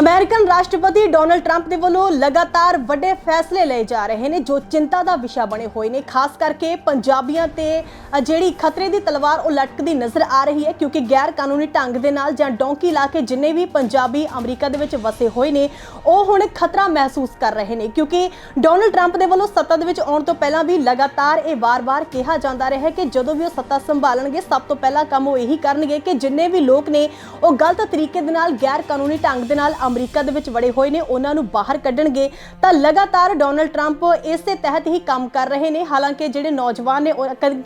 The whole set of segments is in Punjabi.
ਅਮਰੀਕਨ ਰਾਸ਼ਟਰਪਤੀ ਡੋਨਲਡ ਟਰੰਪ ਦੇ ਵੱਲੋਂ ਲਗਾਤਾਰ ਵੱਡੇ ਫੈਸਲੇ ਲਏ ਜਾ ਰਹੇ ਨੇ, ਜੋ ਚਿੰਤਾ ਦਾ ਵਿਸ਼ਾ ਬਣੇ ਹੋਏ ਨੇ। ਖਾਸ ਕਰਕੇ ਪੰਜਾਬੀਆਂ ਤੇ ਜਿਹੜੀ ਖਤਰੇ ਦੀ ਤਲਵਾਰ ਉਹ ਲਟਕਦੀ ਨਜ਼ਰ ਆ ਰਹੀ ਹੈ, ਕਿਉਂਕਿ ਗੈਰ ਕਾਨੂੰਨੀ ਢੰਗ ਦੇ ਨਾਲ ਜਾਂ ਡੌਂਕੀ ਲਾ ਕੇ ਜਿੰਨੇ ਵੀ ਪੰਜਾਬੀ ਅਮਰੀਕਾ ਦੇ ਵਿੱਚ ਵਸੇ ਹੋਏ ਨੇ, ਉਹ ਹੁਣ ਖਤਰਾ ਮਹਿਸੂਸ ਕਰ ਰਹੇ ਨੇ। ਕਿਉਂਕਿ ਡੋਨਲਡ ਟਰੰਪ ਦੇ ਵੱਲੋਂ ਸੱਤਾ ਦੇ ਵਿੱਚ ਆਉਣ ਤੋਂ ਪਹਿਲਾਂ ਵੀ ਲਗਾਤਾਰ ਇਹ ਵਾਰ-ਵਾਰ ਕਿਹਾ ਜਾਂਦਾ ਰਿਹਾ ਹੈ ਕਿ ਜਦੋਂ ਵੀ ਉਹ ਸੱਤਾ ਸੰਭਾਲਣਗੇ, ਸਭ ਤੋਂ ਪਹਿਲਾ ਕੰਮ ਉਹ ਇਹੀ ਕਰਨਗੇ ਕਿ ਜਿੰਨੇ ਵੀ ਲੋਕ ਨੇ, ਉਹ ਗਲਤ ਤਰੀਕੇ ਦੇ ਨਾਲ ਗੈਰ ਕਾਨੂੰਨੀ ਢੰਗ ਦੇ ਨਾਲ ਅਮਰੀਕਾ ਦੇ ਵਿੱਚ ਵੜੇ ਹੋਏ ਨੇ, ਉਹਨਾਂ ਨੂੰ ਬਾਹਰ ਕੱਢਣਗੇ। ਤਾਂ ਲਗਾਤਾਰ ਡੋਨਲਡ ਟਰੰਪ ਇਸੇ ਤਹਿਤ ਹੀ ਕੰਮ ਕਰ ਰਹੇ ਨੇ। ਹਾਲਾਂਕਿ ਜਿਹੜੇ ਨੌਜਵਾਨ ਨੇ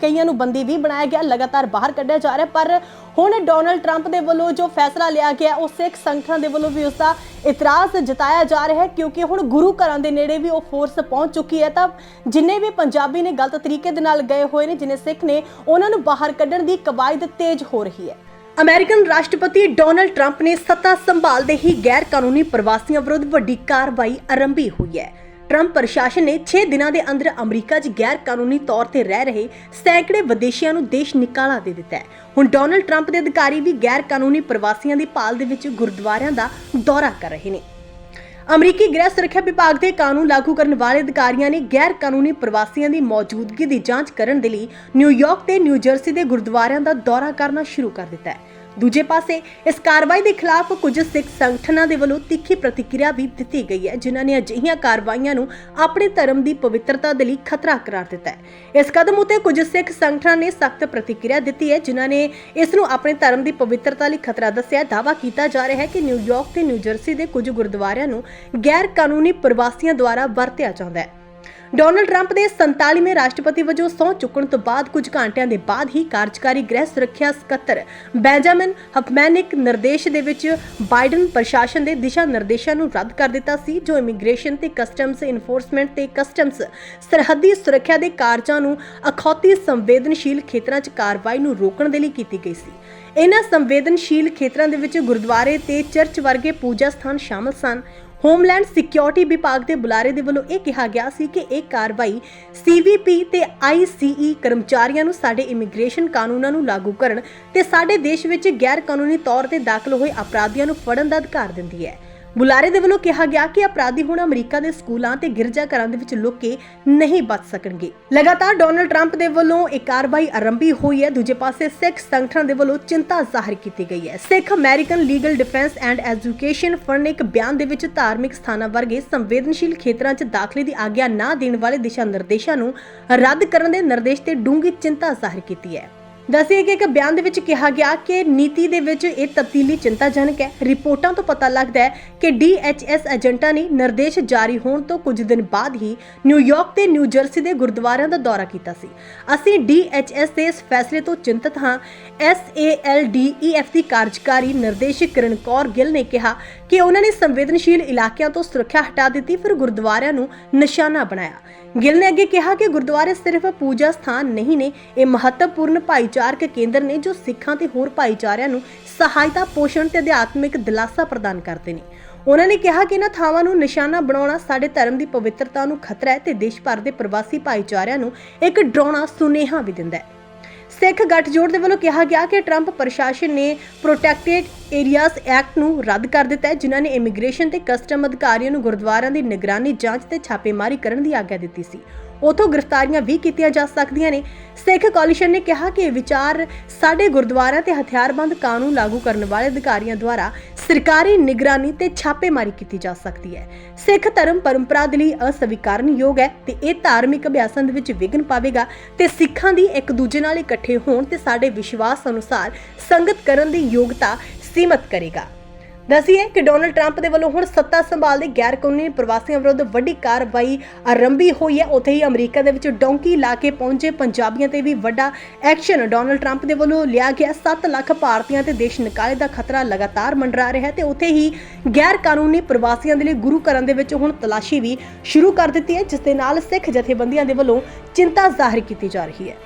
ਕਈਆਂ ਨੂੰ ਬੰਦੀ ਵੀ ਬਣਾਇਆ ਗਿਆ, ਲਗਾਤਾਰ ਬਾਹਰ ਕੱਢਿਆ ਜਾ ਰਿਹਾ। ਪਰ ਹੁਣ ਡੋਨਲਡ ਟਰੰਪ ਦੇ ਵੱਲੋਂ ਜੋ ਫੈਸਲਾ ਲਿਆ ਗਿਆ, ਉਹ ਸਿੱਖ ਸੰਗਠਨਾਂ ਦੇ ਵੱਲੋਂ ਵੀ ਉਸ ਦਾ ਇਤਰਾਜ਼ ਜਤਾਇਆ ਜਾ ਰਿਹਾ ਹੈ, ਕਿਉਂਕਿ ਹੁਣ ਗੁਰੂ ਘਰਾਂ ਦੇ ਨੇੜੇ ਵੀ ਉਹ ਫੋਰਸ ਪਹੁੰਚ ਚੁੱਕੀ ਹੈ। ਤਾਂ ਜਿੰਨੇ ਵੀ ਪੰਜਾਬੀ ਨੇ ਗਲਤ ਤਰੀਕੇ ਦੇ ਨਾਲ ਗਏ ਹੋਏ ਨੇ, ਜਿਨੇ ਸਿੱਖ ਨੇ, ਉਹਨਾਂ ਨੂੰ ਬਾਹਰ ਕੱਢਣ ਦੀ ਕਵਾਇਦ ਤੇਜ਼ ਹੋ ਰਹੀ ਹੈ। ਅਮਰੀਕਨ ਰਾਸ਼ਟਰਪਤੀ ਡੋਨਲਡ ਟਰੰਪ ਨੇ ਸੱਤਾ ਸੰਭਾਲਦੇ ਹੀ ਗੈਰ ਕਾਨੂੰਨੀ ਪ੍ਰਵਾਸੀਆਂ ਵਿਰੁੱਧ ਵੱਡੀ ਕਾਰਵਾਈ ਆਰੰਭੀ ਹੋਈ ਹੈ। ਟਰੰਪ ਪ੍ਰਸ਼ਾਸਨ ਨੇ 6 ਦਿਨਾਂ ਦੇ ਅੰਦਰ ਅਮਰੀਕਾ 'ਚ ਗੈਰ ਕਾਨੂੰਨੀ ਤੌਰ ਤੇ ਰਹਿ ਰਹੇ ਸੈਂਕੜੇ ਵਿਦੇਸ਼ੀਆਂ ਨੂੰ ਦੇਸ਼ ਨਿਕਾਲਾ ਦੇ ਦਿੱਤਾ ਹੈ। ਹੁਣ ਡੋਨਲਡ ਟਰੰਪ ਦੇ ਅਧਿਕਾਰੀ ਵੀ ਗੈਰ ਕਾਨੂੰਨੀ ਪ੍ਰਵਾਸੀਆਂ ਦੀ ਭਾਲ ਦੇ ਵਿੱਚ ਗੁਰਦੁਆਰਿਆਂ ਦਾ ਦੌਰਾ ਕਰ ਰਹੇ ਨੇ। ਅਮਰੀਕੀ ਗ੍ਰਹਿ ਸੁਰੱਖਿਆ ਵਿਭਾਗ ਦੇ ਕਾਨੂੰਨ ਲਾਗੂ ਕਰਨ ਵਾਲੇ ਅਧਿਕਾਰੀਆਂ ਨੇ ਗੈਰ ਕਾਨੂੰਨੀ ਪ੍ਰਵਾਸੀਆਂ ਦੀ ਮੌਜੂਦਗੀ ਦੀ ਜਾਂਚ ਕਰਨ ਦੇ ਲਈ ਨਿਊਯਾਰਕ ਤੇ ਨਿਊ ਜਰਸੀ ਦੇ ਗੁਰਦੁਆਰਿਆਂ ਦਾ ਦੌਰਾ ਕਰਨਾ ਸ਼ੁਰੂ ਕਰ ਦਿੱਤਾ ਹੈ। ਦੂਜੇ ਪਾਸੇ, ਇਸ ਕਾਰਵਾਈ ਦੇ ਖਿਲਾਫ ਕੁਝ ਸਿੱਖ ਸੰਗਠਨਾਂ ਦੇ ਵੱਲੋਂ ਤਿੱਖੀ ਪ੍ਰਤੀਕਿਰਿਆ ਵੀ ਦਿੱਤੀ ਗਈ ਹੈ, ਜਿਨ੍ਹਾਂ ਨੇ ਅਜਿਹੀਆਂ ਕਾਰਵਾਈਆਂ ਨੂੰ ਆਪਣੇ ਧਰਮ ਦੀ ਪਵਿੱਤਰਤਾ ਦੇ ਲਈ ਖਤਰਾ ਕਰਾਰ ਦਿੱਤਾ ਹੈ ਇਸ ਕਦਮ ਉਤੇ ਕੁਝ ਸਿੱਖ ਸੰਗਠਨਾਂ ਨੇ ਸਖਤ ਪ੍ਰਤੀਕਿਰਿਆ ਦਿੱਤੀ ਹੈ, ਜਿਨ੍ਹਾਂ ਨੇ ਇਸ ਨੂੰ ਆਪਣੇ ਧਰਮ ਦੀ ਪਵਿੱਤਰਤਾ ਲਈ ਖਤਰਾ ਦੱਸਿਆ ਹੈ। ਦਾਅਵਾ ਕੀਤਾ ਜਾ ਰਿਹਾ ਹੈ ਕਿ ਨਿਊਯਾਰਕ ਤੇ ਨਿਊਜਰਸੀ ਦੇ ਕੁਝ ਗੁਰਦੁਆਰਿਆਂ ਨੂੰ ਗੈਰ ਕਾਨੂੰਨੀ ਪ੍ਰਵਾਸੀਆਂ ਦੁਆਰਾ ਵਰਤਿਆ ਜਾਂਦਾ ਹੈ ਡੋਨਲਡ ਟਰੰਪ ਦੇ 47ਵੇਂ ਰਾਸ਼ਟਰਪਤੀ ਵਜੋਂ ਸਹੁੰ ਚੁੱਕਣ ਤੋਂ ਬਾਅਦ ਕੁਝ ਘੰਟਿਆਂ ਦੇ ਬਾਅਦ ਹੀ ਕਾਰਜਕਾਰੀ ਗ੍ਰਹਿ ਸੁਰੱਖਿਆ ਸਕੱਤਰ ਬੈਂਜਾਮਿਨ ਹਫਮੈਨਿਕ ਨਿਰਦੇਸ਼ ਦੇ ਵਿੱਚ ਬਾਈਡਨ ਪ੍ਰਸ਼ਾਸਨ ਦੇ ਦਿਸ਼ਾ ਨਿਰਦੇਸ਼ਾਂ ਨੂੰ ਰੱਦ ਕਰ ਦਿੱਤਾ ਸੀ, ਜੋ ਇਮੀਗ੍ਰੇਸ਼ਨ ਤੇ ਕਸਟਮਸ ਇਨਫੋਰਸਮੈਂਟ ਤੇ ਕਸਟਮਸ ਸਰਹੱਦੀ ਸੁਰੱਖਿਆ ਦੇ ਕਾਰਜਾਂ ਨੂੰ ਅਖੌਤੀ ਸੰਵੇਦਨਸ਼ੀਲ ਖੇਤਰਾਂ 'ਚ ਕਾਰਵਾਈ ਨੂੰ ਰੋਕਣ ਦੇ ਲਈ ਕੀਤੀ ਗਈ ਸੀ। ਇਹਨਾਂ ਸੰਵੇਦਨਸ਼ੀਲ ਖੇਤਰਾਂ ਦੇ ਵਿੱਚ ਗੁਰਦੁਆਰੇ ਤੇ ਚਰਚ ਵਰਗੇ ਪੂਜਾ ਸਥਾਨ ਸ਼ਾਮਲ ਸਨ। ਹੋਮਲੈਂਡ ਸਿਕਿਉਰਿਟੀ ਵਿਭਾਗ ਦੇ ਬੁਲਾਰੇ ਦੇ ਵੱਲੋਂ ਇਹ ਕਿਹਾ ਗਿਆ ਸੀ ਕਿ ਇਹ ਕਾਰਵਾਈ ਸੀਵੀਪੀ ਤੇ ਆਈਸੀਈ ਕਰਮਚਾਰੀਆਂ ਨੂੰ ਸਾਡੇ ਇਮੀਗ੍ਰੇਸ਼ਨ ਕਾਨੂੰਨਾਂ ਨੂੰ ਲਾਗੂ ਕਰਨ ਤੇ ਸਾਡੇ ਦੇਸ਼ ਵਿੱਚ ਗੈਰ ਕਾਨੂੰਨੀ ਤੌਰ ਤੇ ਦਾਖਲ ਹੋਏ ਅਪਰਾਧੀਆਂ ਨੂੰ ਫੜਨ ਦਾ ਅਧਿਕਾਰ ਦਿੰਦੀ ਹੈ। ਬੁਲਾਰੇ ਦੇ ਵੱਲੋਂ ਕਿਹਾ ਗਿਆ ਕਿ ਅਪਰਾਧੀ ਹੁਣ ਅਮਰੀਕਾ ਦੇ ਸਕੂਲਾਂ ਤੇ ਗਿਰਜਾਘਰਾਂ ਦੇ ਵਿੱਚ ਲੁਕ ਕੇ ਨਹੀਂ ਬਚ ਸਕਣਗੇ। ਲਗਾਤਾਰ ਡੋਨਲਡ ਟਰੰਪ ਦੇ ਵੱਲੋਂ ਇਹ ਕਾਰਵਾਈ ਆਰੰਭੀ ਹੋਈ ਹੈ। ਦੂਜੇ ਪਾਸੇ ਸਿੱਖ ਸੰਗਠਨਾਂ ਦੇ ਵੱਲੋਂ ਚਿੰਤਾ ਜ਼ਾਹਿਰ ਕੀਤੀ ਗਈ ਹੈ। Sikh American Legal Defense and Education Fund ਨੇ ਇੱਕ ਬਿਆਨ ਦੇ ਵਿੱਚ ਧਾਰਮਿਕ ਸਥਾਨਾਂ ਵਰਗੇ ਸੰਵੇਦਨਸ਼ੀਲ ਖੇਤਰਾਂ 'ਚ ਦਾਖਲੇ ਦੀ ਆਗਿਆ ਨਾ ਦੇਣ ਵਾਲੇ ਦਿਸ਼ਾ ਨਿਰਦੇਸ਼ਾਂ ਨੂੰ ਰੱਦ ਕਰਨ ਦੇ ਨਿਰਦੇਸ਼ ਤੇ ਡੂੰਘੀ ਚਿੰਤਾ ਜ਼ਾਹਿਰ ਕੀਤੀ ਹੈ। ਦੱਸਿਆ ਕਿ ਇੱਕ ਬਿਆਨ ਦੇ ਵਿੱਚ ਕਿਹਾ ਗਿਆ ਕਿ ਨੀਤੀ ਦੇ ਵਿੱਚ ਇਹ ਤਬਦੀਲੀ ਚਿੰਤਾਜਨਕ ਹੈ। ਰਿਪੋਰਟਾਂ ਤੋਂ ਪਤਾ ਲੱਗਦਾ ਹੈ ਕਿ DHS ਏਜੰਟਾਂ ਨੇ ਨਿਰਦੇਸ਼ ਜਾਰੀ ਹੋਣ ਤੋਂ ਕੁਝ ਦਿਨ ਬਾਅਦ ਹੀ ਨਿਊਯਾਰਕ ਤੇ ਨਿਊ ਜਰਸੀ ਦੇ ਗੁਰਦੁਆਰਿਆਂ ਦਾ ਦੌਰਾ ਕੀਤਾ ਸੀ। ਅਸੀਂ DHS ਦੇ ਇਸ ਫੈਸਲੇ ਤੋਂ ਚਿੰਤਤ ਹਾਂ। SALDEF ਦੀ ਕਾਰਜਕਾਰੀ ਨਿਰਦੇਸ਼ਕ ਕਿਰਨ ਕੌਰ ਗਿੱਲ ਨੇ ਕਿਹਾ ਕਿ ਉਹਨਾਂ ਨੇ ਸੰਵੇਦਨਸ਼ੀਲ ਇਲਾਕਿਆਂ ਤੋਂ ਸੁਰੱਖਿਆ ਹਟਾ ਦਿੱਤੀ, ਫਿਰ ਗੁਰਦੁਆਰਿਆਂ ਨੂੰ ਨਿਸ਼ਾਨਾ ਬਣਾਇਆ। ਗਿੱਲ ਨੇ ਅੱਗੇ ਕਿਹਾ ਕਿ ਗੁਰਦੁਆਰੇ ਸਿਰਫ ਪੂਜਾ ਸਥਾਨ ਨਹੀਂ ਨੇ, ਇਹ ਮਹੱਤਵਪੂਰਨ ਭਾਈਚਾਰਕ ਕੇਂਦਰ ਨੇ ਜੋ ਸਿੱਖਾਂ ਤੇ ਹੋਰ ਭਾਈਚਾਰਿਆਂ ਨੂੰ ਸਹਾਇਤਾ, ਪੋਸ਼ਣ ਤੇ ਅਧਿਆਤਮਿਕ ਦਿਲਾਸਾ ਪ੍ਰਦਾਨ ਕਰਦੇ ਨੇ। ਉਹਨਾਂ ਨੇ ਕਿਹਾ ਕਿ ਇਹਨਾਂ ਥਾਵਾਂ ਨੂੰ ਨਿਸ਼ਾਨਾ ਬਣਾਉਣਾ ਸਾਡੇ ਧਰਮ ਦੀ ਪਵਿੱਤਰਤਾ ਨੂੰ ਖਤਰਾ ਹੈ ਤੇ ਦੇਸ਼ ਭਰ ਦੇ ਪ੍ਰਵਾਸੀ ਭਾਈਚਾਰਿਆਂ ਨੂੰ ਇੱਕ ਡਰਾਉਣਾ ਸੁਨੇਹਾ ਵੀ ਦਿੰਦਾ ਹੈ। ਸਿੱਖ ਗੱਠਜੋੜ ਦੇ ਵੱਲੋਂ ਕਿਹਾ ਗਿਆ ਕਿ ਟਰੰਪ ਪ੍ਰਸ਼ਾਸਨ ਨੇ ਪ੍ਰੋਟੈਕਟਡ ਏਰੀਆਜ਼ ਐਕਟ ਨੂੰ ਰੱਦ ਕਰ ਦਿੱਤਾ ਹੈ, ਜਿਨ੍ਹਾਂ ਨੇ ਇਮੀਗ੍ਰੇਸ਼ਨ ਤੇ ਕਸਟਮ ਅਧਿਕਾਰੀਆਂ ਨੂੰ ਗੁਰਦੁਆਰਿਆਂ ਦੀ ਨਿਗਰਾਨੀ ਜਾਂਚ ਤੇ ਛਾਪੇਮਾਰੀ ਕਰਨ ਦੀ ਆਗਿਆ ਦਿੱਤੀ ਸੀ। ਉਥੋਂ ਗ੍ਰਿਫਤਾਰੀਆਂ ਵੀ ਕੀਤੀਆਂ ਜਾ ਸਕਦੀਆਂ ਨੇ। ਸਿੱਖ ਕੋਲੀਸ਼ਨ ਨੇ ਕਿਹਾ ਕਿ ਇਹ ਵਿਚਾਰ ਸਾਡੇ ਗੁਰਦੁਆਰਿਆਂ ਤੇ ਹਥਿਆਰਬੰਦ ਕਾਨੂੰਨ ਲਾਗੂ ਕਰਨ ਵਾਲੇ ਅਧਿਕਾਰੀਆਂ ਦੁਆਰਾ ਸਰਕਾਰੀ ਨਿਗਰਾਨੀ ਤੇ ਛਾਪੇਮਾਰੀ ਕੀਤੀ ਜਾ ਸਕਦੀ ਹੈ। ਸਿੱਖ ਧਰਮ ਪਰੰਪਰਾ ਦੇ ਲਈ ਅਸਵੀਕਾਰਨਯੋਗ ਹੈ ਤੇ ਇਹ ਧਾਰਮਿਕ ਅਭਿਆਸਾਂ ਦੇ ਵਿੱਚ ਵਿਘਨ ਪਾਵੇਗਾ ਤੇ ਸਿੱਖਾਂ ਦੀ ਇੱਕ ਦੂਜੇ ਨਾਲ ਇਕੱਠੇ ਹੋਣ ਤੇ ਸਾਡੇ ਵਿਸ਼ਵਾਸ ਅਨੁਸਾਰ ਸੰਗਤ ਕਰਨ ਦੀ ਯੋਗਤਾ ਸੀਮਤ ਕਰੇਗਾ। ਦੱਸੀਏ ਕਿ ਡੋਨਲਡ ਟਰੰਪ ਦੇ ਵੱਲੋਂ ਹੁਣ ਸੱਤਾ ਸੰਭਾਲਦੇ ਗੈਰ ਕਾਨੂੰਨੀ ਪ੍ਰਵਾਸੀਆਂ ਵਿਰੁੱਧ ਵੱਡੀ ਕਾਰਵਾਈ ਆਰੰਭੀ ਹੋਈ ਹੈ। ਉੱਥੇ ਹੀ ਅਮਰੀਕਾ ਦੇ ਵਿੱਚ ਡੌਂਕੀ ਲਾ ਕੇ ਪਹੁੰਚੇ ਪੰਜਾਬੀਆਂ ਤੇ ਵੀ ਵੱਡਾ ਐਕਸ਼ਨ ਡੋਨਲਡ ਟਰੰਪ ਦੇ ਵੱਲੋਂ ਲਿਆ ਗਿਆ। 7 ਲੱਖ ਭਾਰਤੀਆਂ ਤੇ ਦੇਸ਼ ਨਿਕਾਲੇ ਦਾ ਖਤਰਾ ਲਗਾਤਾਰ ਮੰਡਰਾ ਰਿਹਾ ਹੈ ਤੇ ਉੱਥੇ ਹੀ ਗੈਰ ਕਾਨੂੰਨੀ ਪ੍ਰਵਾਸੀਆਂ ਦੇ ਲਈ ਗੁਰੂ ਘਰਾਂ ਦੇ ਵਿੱਚ ਹੁਣ ਤਲਾਸ਼ੀ ਵੀ ਸ਼ੁਰੂ ਕਰ ਦਿੱਤੀ ਹੈ, ਜਿਸ ਦੇ ਨਾਲ ਸਿੱਖ ਜਥੇਬੰਦੀਆਂ ਦੇ ਵੱਲੋਂ ਚਿੰਤਾ ਜ਼ਾਹਿਰ ਕੀਤੀ ਜਾ ਰਹੀ ਹੈ।